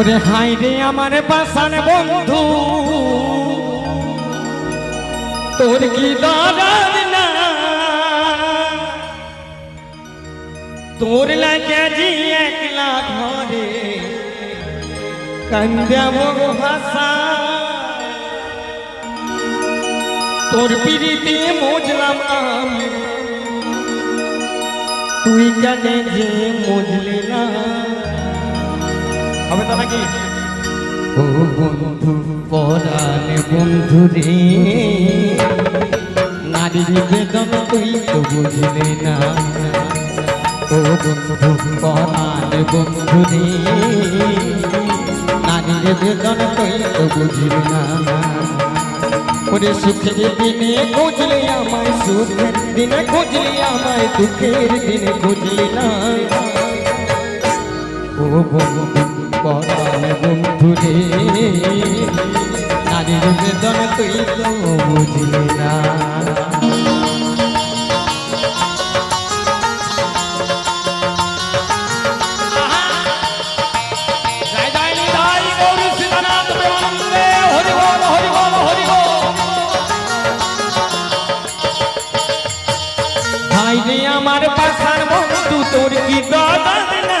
ওরে হাই রে আমার পাশান বন্ধু। তোর কি তোর লাগে জি একলা ঘরে। কান্দাব ভাষা তোর পিড়িতে মজলাম আমি। তুই জানে যে মজলি না? হবে তো নাকি? ও বন্ধু, পরাণ বন্ধু রে। নারীর বেদন তুই তো বুঝলি না। ও বন্ধু, পরাণ বন্ধু রে। নারীর বেদন তুই তো বুঝলি না। ওরে সুখের দিনে খুঁজলি আমায় সুখের দিনে খুঁজলি আমায় দুঃখের দিনে খুঁজলি না। ও বন্ধু পরাণ বন্ধু রে নারীর বেদন তো বুঝলি না আমার পাশার বন্ধু তোর কি দরদ না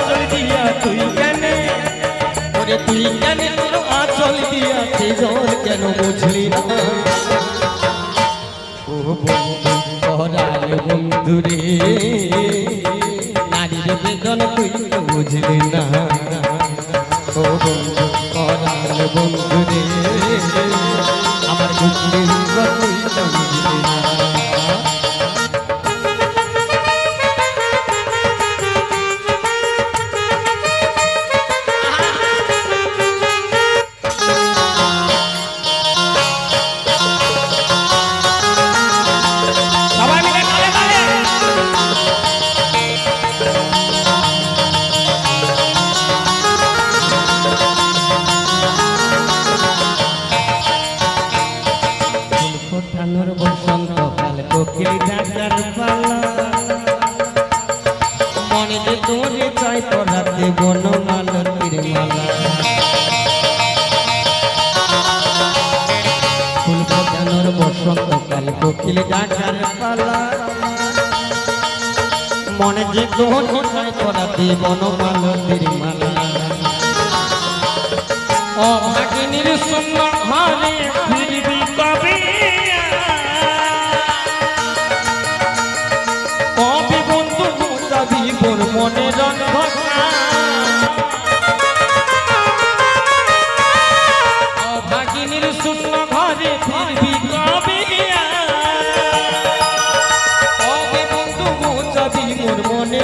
ওরে তুই কানে তোর আঁচল দিয়া সে জল কেন বুঝলি না? ও বন্ধু নারীর বেদন তুই বুঝলি না। ও বন্ধু পরাল বন্ধু আমার বুঝলি ফোটানোর বসন্ত কাল কোকিল ডাকার পালা। মনে যে তোরে চাই দেবন মালতির মালা। অভাগিনীর সুন্দর ঘরে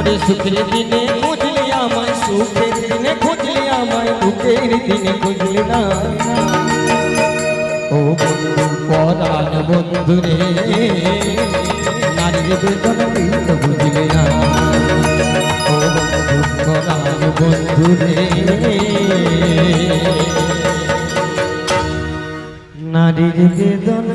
ওরে সুখের দিনে খুঁজলি আমায় সুখের দিনে খুঁজলি আমায় দুঃখের দিনে খুঁজলি না। ও বন্ধু, পরাণ বন্ধু রে তুই তো বুঝলি না। ও বন্ধু, পরাণ বন্ধু রে, নারীর বেদন